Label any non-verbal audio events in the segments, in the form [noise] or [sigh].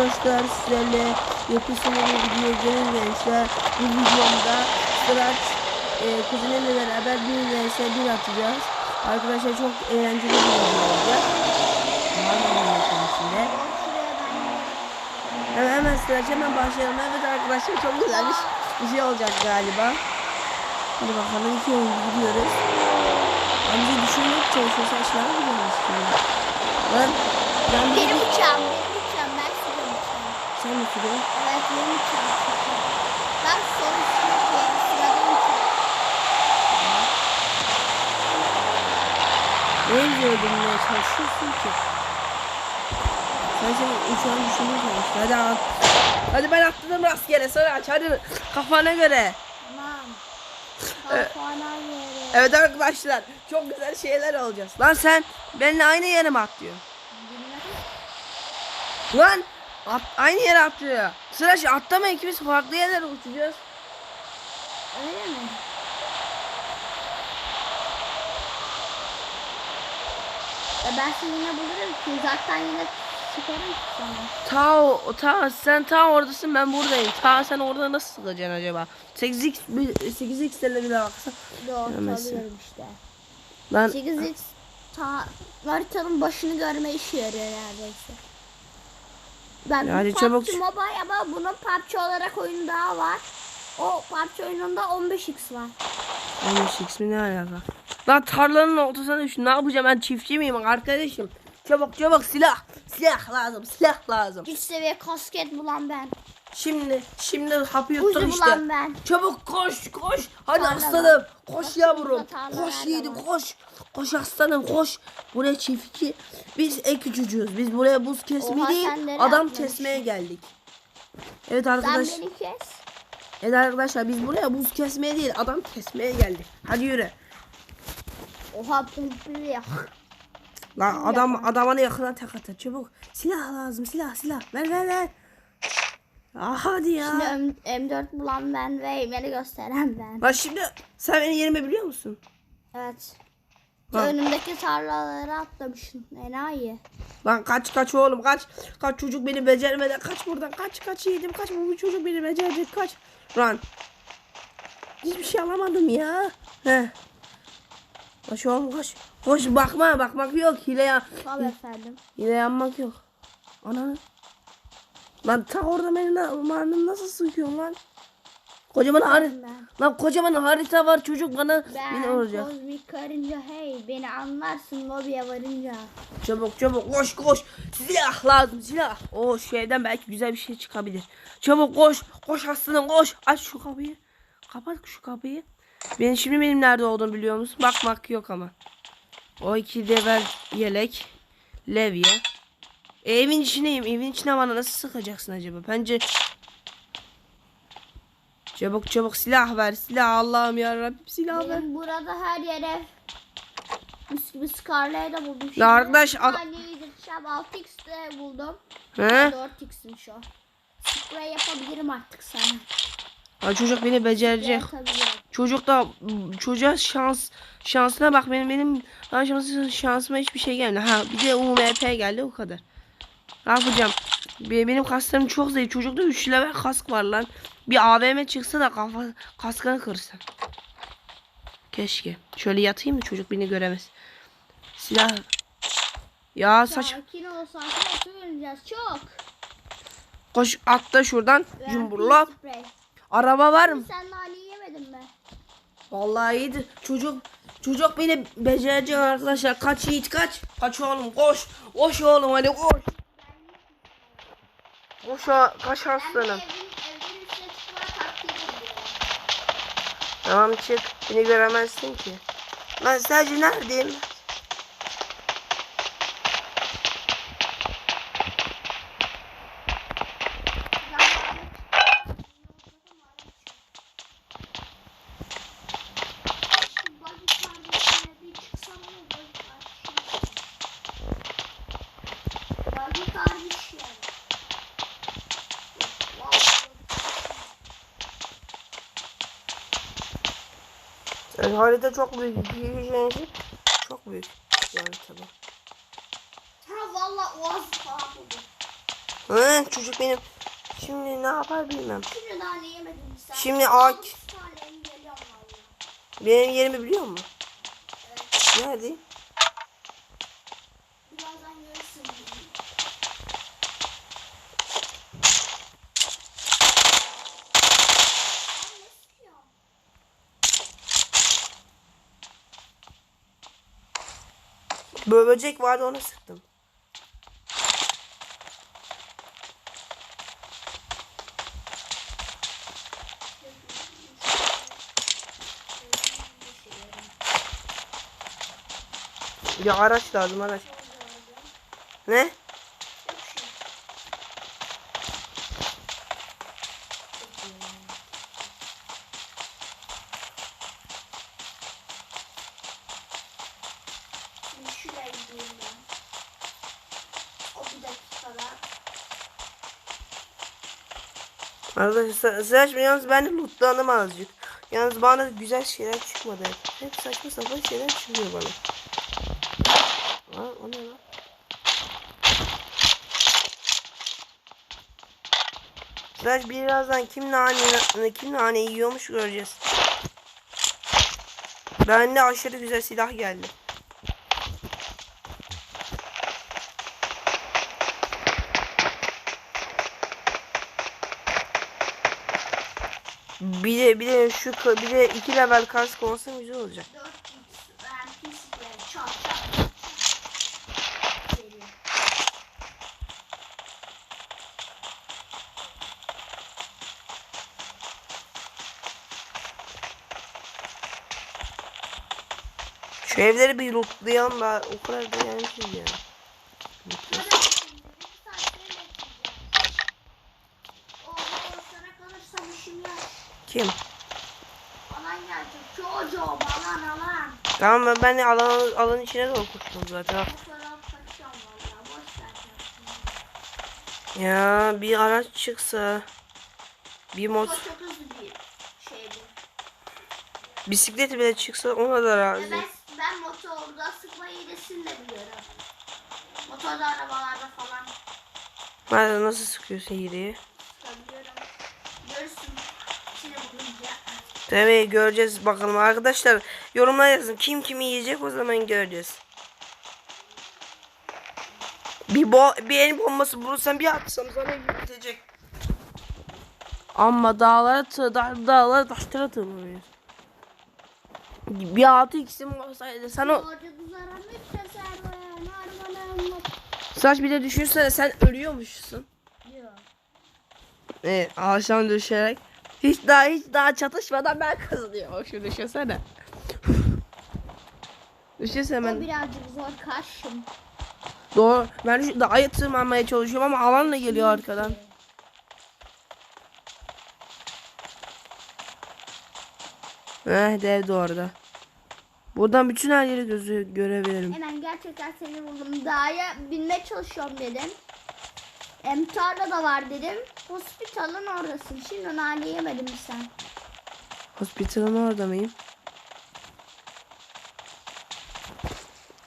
arkadaşlar sizlerle bir video gençler. Bu videomda Sıraç e, kuzenimle beraber bir vs bir atacağız. Arkadaşlar çok eğlenceli bir video olacak. Hemen hemen Sıraç hemen başlayalım. Evet arkadaşlar çok güzel bir, şey olacak galiba. Hadi bakalım iki oyuncu gidiyoruz. Bence düşünmek çalışıyorsa aşağıya gidiyoruz. Lan ben Benim uçağım, benim mi sürüyorsun? Evet, benim uçağım. Ben son sınıf sırada uçağım. Ne öldürmeye çalışıyorsun ki? Sen senin uçağını düşünmeye çalıştın. Hadi at. Hadi ben atladım rastgele sonra aç. Hadi kafana göre. Tamam. Evet. Kafana göre. Evet arkadaşlar çok güzel şeyler olacağız. Lan sen benimle aynı yere mi atlıyorsun? Lan at, aynı yere atlıyor. Sıra şu atlama ikimiz farklı yerlere uçacağız. Öyle mi? Ya ben seni yine bulurum ki zaten yine çıkarım sana. Ta, o- ta sen ta oradasın ben buradayım. Ta sen orada nasıl sıkacaksın acaba? 8x 8x'lerle bir daha baksan. Doğru alıyorum işte. Lan 8x ta haritanın başını görme işe yarıyor neredeyse. Ben Ya bu hadi PUBG çabuk. Mobile ama bunun PUBG olarak oyunu daha var. O PUBG oyununda 15x var. 15x mi ne alaka? Lan tarlanın ortasına düştüm. Ne yapacağım ben çiftçi miyim arkadaşım? Çabuk çabuk silah. Silah lazım silah lazım. Güç seviye kasket bulan ben. Şimdi şimdi hapı Uzi yuttum işte. ben. Çabuk koş koş. Hadi Tarla aslanım. Koş yavrum. tarla Koş nerede yiğidim koş. Koş aslanım koş. Buraya çiftçi. Biz ek küçücüğüz. Biz buraya buz kesmeye Oha, değil sen nereye adam atlamışsın? kesmeye geldik. Evet Sen arkadaş. beni kes. Evet arkadaşlar biz buraya buz kesmeye değil adam kesmeye geldik. Hadi yürü. Oha pompili ya. Lan adam adamına yakına tek atar. Çabuk. Silah lazım silah silah. Ver ver ver. Ah hadi ya. Şimdi M- M4 bulan ben ve beni gösteren ben. Lan şimdi sen benim yerimi biliyor musun? Evet. Lan. önümdeki tarlalara atlamışsın. Enayi. Lan kaç kaç oğlum kaç. Kaç çocuk beni becermeden kaç buradan kaç kaç yedim kaç bu çocuk beni becerecek kaç. Lan. Hiçbir şey alamadım ya. He. Koş oğlum koş. Koş bakma bakmak yok hile ya. Tabii efendim. Hile yanmak yok. Ananı. Lan ta orada beni na- marnım nasıl sıkıyorsun lan? Kocaman harita. Ben. Lan kocaman harita var çocuk bana Ben beni vuracak. kozmik karınca hey beni anlarsın lobiye varınca. Çabuk çabuk koş koş. Silah lazım silah. O şeyden belki güzel bir şey çıkabilir. Çabuk koş. Koş aslanım koş. Aç şu kapıyı. Kapat şu kapıyı. Ben şimdi benim nerede olduğumu biliyor musun? Bakmak yok ama. O iki devel yelek. Levye. E, evin içindeyim. Evin içine bana nasıl sıkacaksın acaba? Bence Çabuk çabuk silah ver. Silah Allah'ım ya Rabbim silah ver. Benim burada her yere mis gibi Scarlet'i de buldum. Ya arkadaş, ad-. Şab 6x de buldum. He? 4x'miş o. Spray yapabilirim artık sana. Ha, çocuk beni becerecek. Çocuk da çocuğa şans şansına bak benim benim şansıma hiçbir şey gelmedi. Ha bir de UMP geldi o kadar. Ne yapacağım? Be- Benim kaslarım çok zayıf. Çocukta 3 level kask var lan. Bir AVM çıksa da kafa kaskını kırsam. Keşke. Şöyle yatayım da çocuk beni göremez. Silah. Ya saç Sakin ol sakin ol çok. koş atla şuradan. Spray. Araba var mı? Sen nane yemedin mi? Vallahi iyidir. Çocuk çocuk beni becerecek arkadaşlar. Kaç Yiğit kaç. Kaç oğlum koş. Koş oğlum hadi koş. Koş o- kaç aslanım. Tamam çık. Beni göremezsin ki. Ben sadece neredeyim? Harita çok büyük. Şey çok büyük. Yani tabii. Ha valla oğaz falan. Hı, çocuk benim. Şimdi ne yapar bilmem. Şimdi nane yemedim sen. Şimdi valla. Benim yerimi biliyor musun? Nerede? Birazdan görürsün. Aa, ne sıkıyor? Bö- Böcek vardı ona sıktım. Bir araç lazım araç. Ne? Arkadaşlar yalnız ben de lootlandım azıcık. Yalnız bana güzel şeyler çıkmadı hep. Hep saçma sapan şeyler çıkıyor bana. Aa, o ne lan? Sıraç birazdan kim nane, kim nane yiyormuş göreceğiz. Bende aşırı güzel silah geldi. Bir de bir de şu bir de iki level kask olsa güzel olacak. 4x ben pislikleri çat çat çat. Geliyor. Şu evleri bir lootlayalım da o kadar da gelmişiz ya. Hadi şimdi bir saat seni bekleyeceğim. Oha sana kalırsam işim yok. Kim? Alan gelecek. Çocuğum alan alan. Tamam ben, ben de alan, alanın içine doğru koştum zaten. Ya bir araç çıksa. Bir mod şeydi. bisikleti bile çıksa ona da razı. Ben, ben motorda sıkma hilesini de biliyorum. Motorda arabalarda falan Hadi nasıl sıkıyorsun hileyi? Tabii göreceğiz bakalım arkadaşlar. Yorumlar yazın. Kim kimi yiyecek o zaman göreceğiz. Bir bo bir el bombası bulursam bir atsam sana gidecek. Ama dağlara tı da dağlara taşlara tırmanıyoruz. Bir altı x'im olsaydı sana. Saç bir de düşünsene sen ölüyormuşsun. Yok. Evet ağaçtan düşerek. Hiç daha hiç daha çatışmadan ben kazanıyorum. Şu düşünsene. düşünsene O ben. birazcık zor karşım. Doğru. Ben şu dağa tırmanmaya çalışıyorum ama alan da geliyor arkadan. Eh dev de orada. Buradan bütün her yeri gözü görebilirim. Hemen gerçekten seni buldum. Dağa binmeye çalışıyorum dedim. Em tarla da var dedim. Hospitalın oradasın. Şimdi nane yemedin mi sen? Hospital'ın orada mıyım?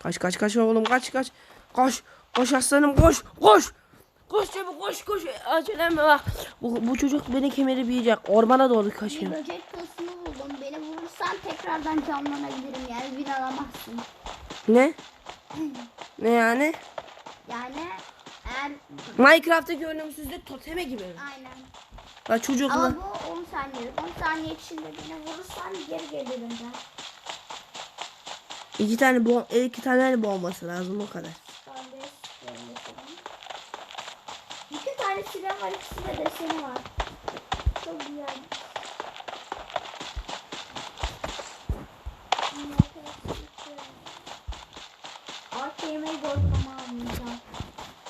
Kaç kaç kaç oğlum kaç kaç. Koş. Koş aslanım koş. Koş. Koş çabuk koş koş. Acelem bak. Bu, bu çocuk beni kemeri büyüyecek. Ormana doğru Bir kaçıyor. böcek tosunu buldum. Beni vurursan tekrardan canlanabilirim. Yani bin alamazsın. Ne? [laughs] Ne yani? Yani eğer Minecraft'taki ölümsüzlük totemi gibi aynen. La çocukla. Ama bu 10 saniye. 10 saniye içinde beni vurursan geri gelirim ben. İki tane bom iki tane bombası lazım o kadar. De. İki tane silah var. ikisinde deseni var. Çok güzel. Arka yemeği borcama almayacağım.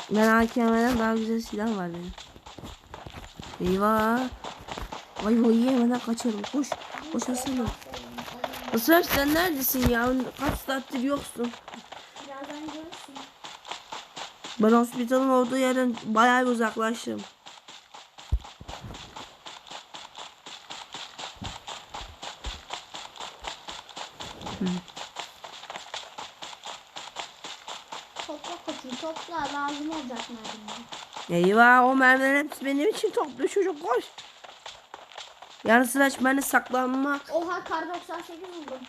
Ben AKM'den daha güzel silah var benim. Eyvah. Vay vay yemeden kaçıyorum. Koş. Koş aslanım. Aslan sen neredesin ya? Kaç saattir yoksun. Birazdan görürsün. Ben hospitalın olduğu yerden bayağı bir uzaklaştım. Topla koçum topla lazım olacak merdiven. Eyvah o mermilerin hepsi benim için topluyor çocuk koş. Yarın sıraç ben de saklanma. Oha kar 98 buldum.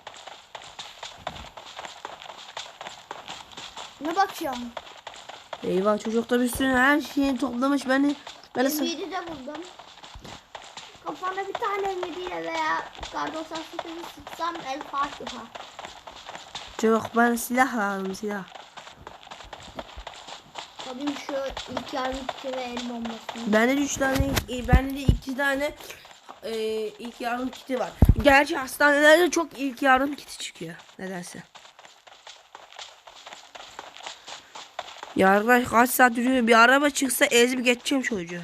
Ne bakıyorsun? Eyvah çocuk da bir sürü her şeyi toplamış beni. Ben M7 de buldum. Kafana bir tane M7 veya kar 98'i sıksam el Fatiha. çocuk ben silah lazım silah. Tabii şu ilk yardım kiti ve el bombası. Bende de üç tane, e, bende de iki tane e, ilk yardım kiti var. Gerçi hastanelerde çok ilk yardım kiti çıkıyor. Nedense. Ya arkadaş kaç saat yürüyor bir araba çıksa ezip geçeceğim çocuğu.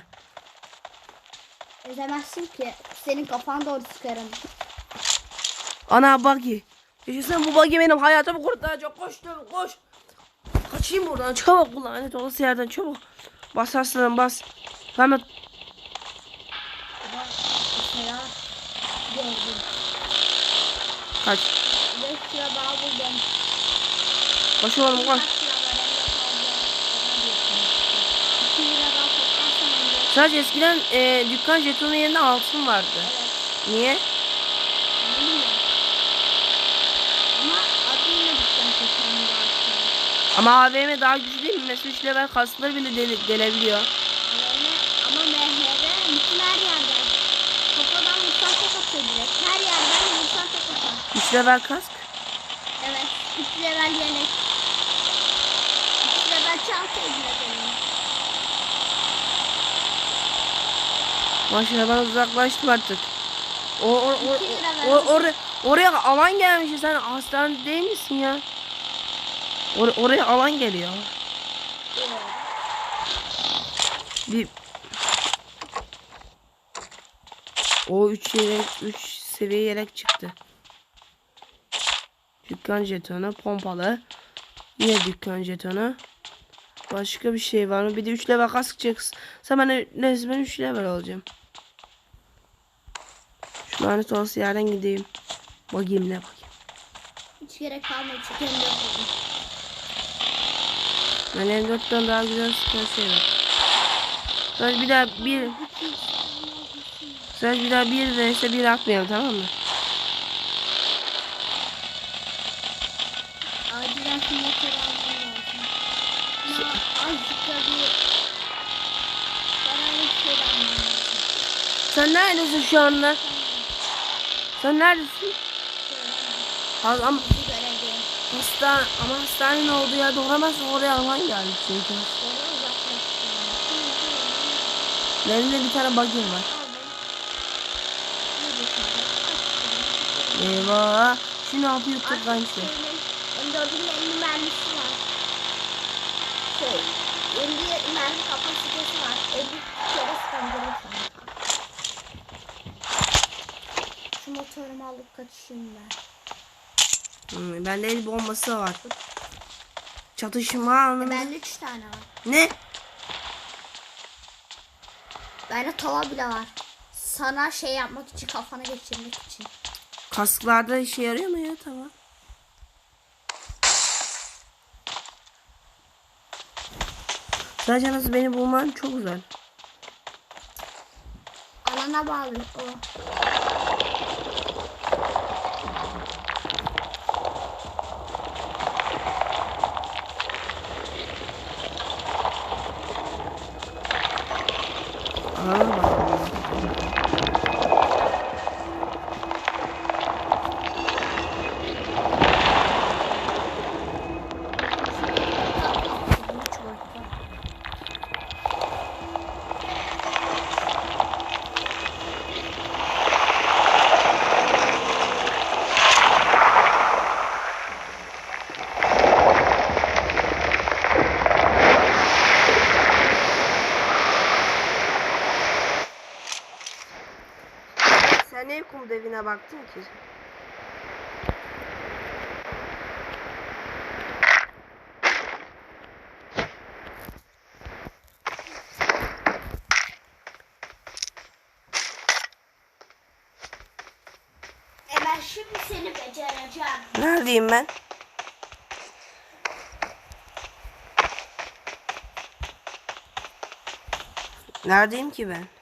Ezemezsin ki. Senin kafan doğru sıkarım. Ana buggy. Düşünsene bu buggy benim hayatımı kurtaracak. Koş koş. Kaçayım buradan çabuk bu lanet olası yerden çabuk. Bas aslanım bas. Gördüm. kaç. 5 lira daha buldum. Koş oğlum. Kaç lira var elimde kaldı. 2 lira daha toplarsam önce. Sadece eskiden e, dükkan jetonu yerine altın vardı. Evet. Niye? Bilmiyorum. Ama adı yine dükkan kökenli aslında. Ama AVM daha güçlü değil mi? Mesela 3 level kasları bile dele- delebiliyor. Ama MHR bütün her yerden. Kafadan vursan tek atıyor direkt. Her yerden vursan tek atıyor. 3 level kask. Evet. 3 level yelek. 3 level çanta ücret benim. Maşallah ben uzaklaştım artık. O, o, o, o, verdim. oraya, oraya alan gelmiş. Sen hastane değil misin ya? Or, oraya alan geliyor. Bir O 3 yelek 3 seviye yelek çıktı. Dükkan jetonu, pompalı. Yine dükkan jetonu. Başka bir şey var mı? Bir de 3 level kask çıksın. Sen ben resmen 3 level olacağım. Şu lanet olası yerden gideyim. Bakayım ne bakayım. Hiç gerek kalmadı çünkü. Ben M4'ten daha güzel sıkan şey var. Sen bir daha bir sen bir daha bir vs bir atmayalım tamam mı? Şey. Sen neredesin şu anda? Sen neredesin? Ha, ama. Hastane ama hastanenin olduğu yerde olamazsın oraya alan geldi çünkü. Benim de bir tane bug'im var. Eyvah. Şu ne yapıyor şey. M4'ün 50 mermisi var. Şey, 50 mermi kapasitesi var. 50 kere sıkabilirim sana. Şu motorumu alıp kaçayım ben. Hmm, bende el bombası var. Çatışma anlamında. Bende 3 tane var. Ne? Bende tava bile var. Sana şey yapmak için, kafana geçirmek için. Kasklarda işe yarıyor mu ya tamam. Sadece nasıl beni bulman çok güzel. Alana bağlı o. Anladın mı? Sen ne kum ki? E ben şimdi seni becereceğim. Neredeyim ben? Neredeyim ki ben?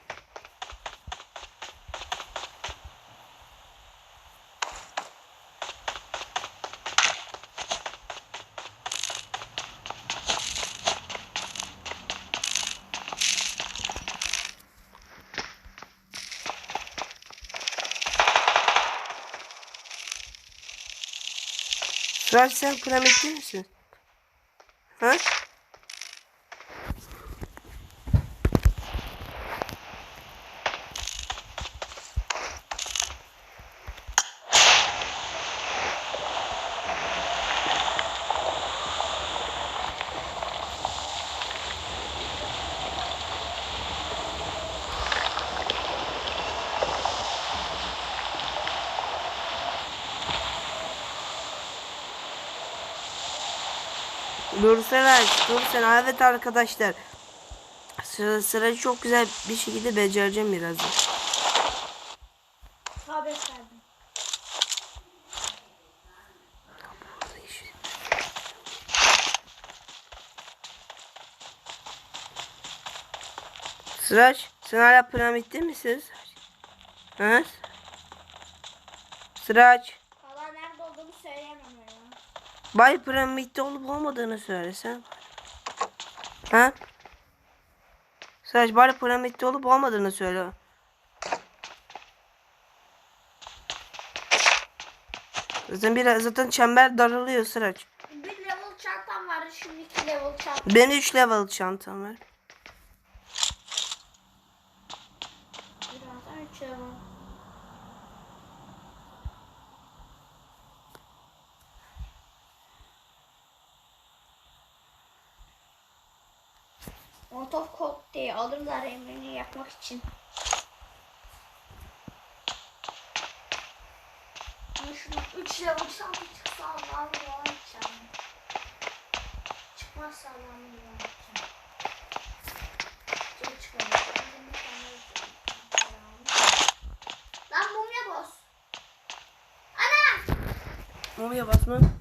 Sıraç sen piramitte misin? Ha? Dur sen. Evet arkadaşlar. Sıra, sıra çok güzel bir şekilde becereceğim birazdan. Haber verdim. Sıraç, sen hala piramitte misin? Ha? Sıraç, Valla nerede olduğumu söyleyemem ya. Bay piramitte olup olmadığını söylesen. Ha? Sıraç, bari piramitte olup olmadığını söyle. Zaten biraz zaten çember daralıyor Sıraç. Bir level çantam vardı şimdi iki level çantam. Benim 3 level çantam var. Birazdan üç level. Molotov kokteyli alırlar emrini yakmak için. Ama şunu 3 level çanta çıksa Allah'ım içeceğim. Çıkmazsa Allah'ım içeceğim. Çok çıkmadı. Lan boz. Ana! Mumya basma.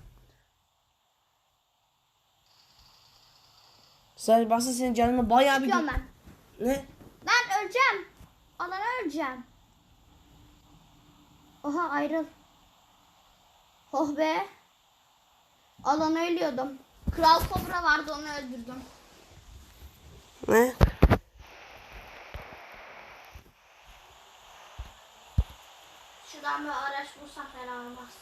Sıraç baksana senin canını bayağı bir... Çıkıyorum ben. Ne? Ben öleceğim. Alana öleceğim. Oha ayrıl. Oh be. Alana ölüyordum. Kral Kobra vardı onu öldürdüm. Ne? Şuradan bir araç bulsam fena olmaz.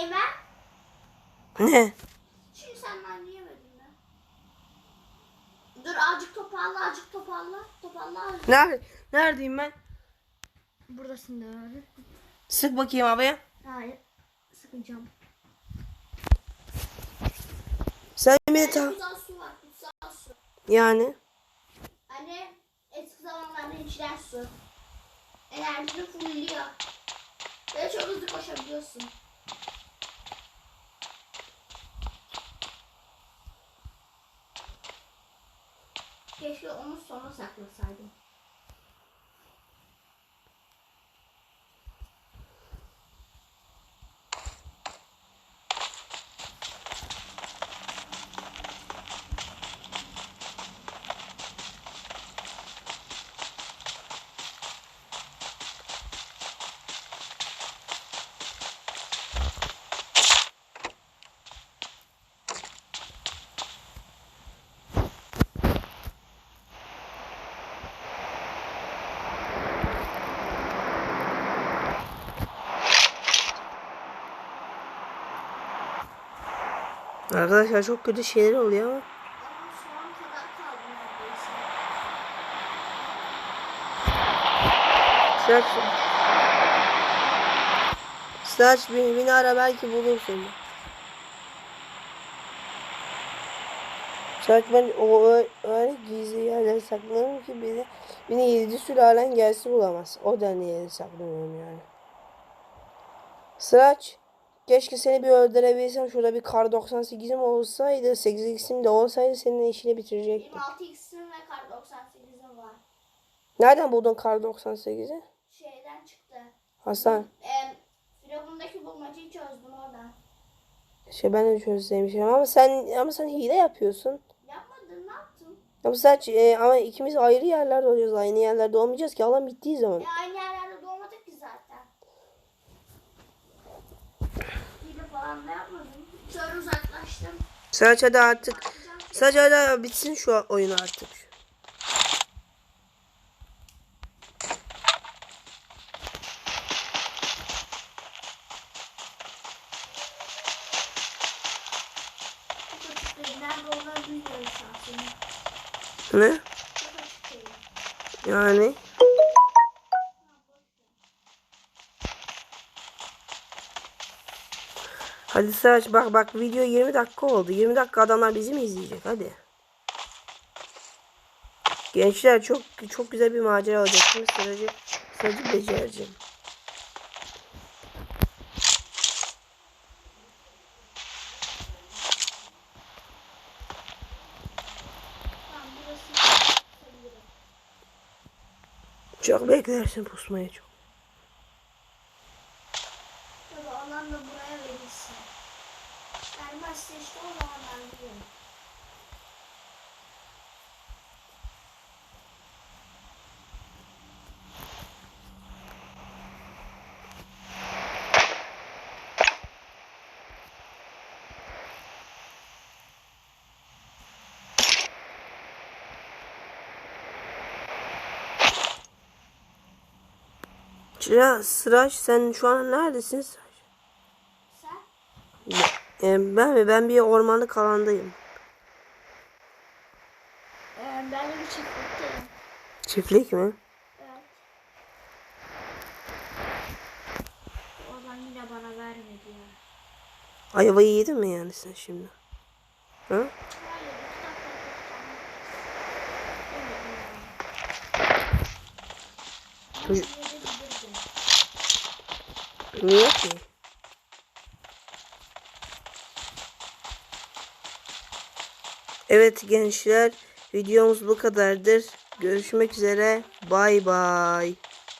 Eymen? Ne? Şimdi sen ben diyemedim ya. Dur azıcık toparla azıcık toparla. Toparla azıcık. Nerede? Neredeyim ben? Buradasın da öyle. Sık bakayım havaya. Hayır. Sıkacağım. Sen beni ta... Kutsal su var. Kutsal su. Yani. Hani eski zamanlarda içilen su. Enerjini fullüyor. Ve çok hızlı koşabiliyorsun. Keşke onu sona saklasaydım. Arkadaşlar çok kötü şeyler oluyor ama. Sıraç beni, beni ara belki bulursun. Sıraç ben o öyle gizli yerlere saklanırım ki beni, beni yedi sülalen gelse bulamaz. O denli yere saklanıyorum yani. Sıraç. Keşke seni bir öldürebilsem. Şurada bir kar 98'im olsaydı. 8x'im de olsaydı senin işini bitirecektim. Benim 6x'im ve kar 98'im var. Nereden buldun kar 98'i? Şeyden çıktı. Hasan. Eee Firavundaki bulmacayı çözdüm oradan. Şey ben de çözdüm ama sen ama sen hile yapıyorsun. Yapmadım ne yaptım? Ama sen e, ama ikimiz ayrı yerlerde olacağız. Aynı yerlerde olmayacağız ki alan bittiği zaman. E, aynı yerlerde Hile falan da yapmadım. Sonra uzaklaştım. Sadece hadi artık. Sadece hadi bitsin şu oyun artık. Çok açık Hadi Sıraç bak bak video 20 dakika oldu. 20 dakika adamlar bizi mi izleyecek? Hadi. Gençler çok çok güzel bir macera olacak. Şimdi Sıracı, Sıracı becereceğim. Çok beklersin pusmaya çok. Ya da alan da buraya verilsin. Vermezse işte o zaman ben gidiyorum. Çıra, Sıraç sen şu an neredesin Sıraç? Sen? Ee, ben mi? Ben bir ormanlık alandayım. Ee, ben de bir çiftlikteyim. Çiftlik mi? Evet. O zaman yine bana vermedi ya. Ayvayı yedin mi yani sen şimdi? Ha? Hayır, iki dakika Çocuk- bekledim. Niye ki? Evet gençler videomuz bu kadardır. Görüşmek üzere. Bay bay.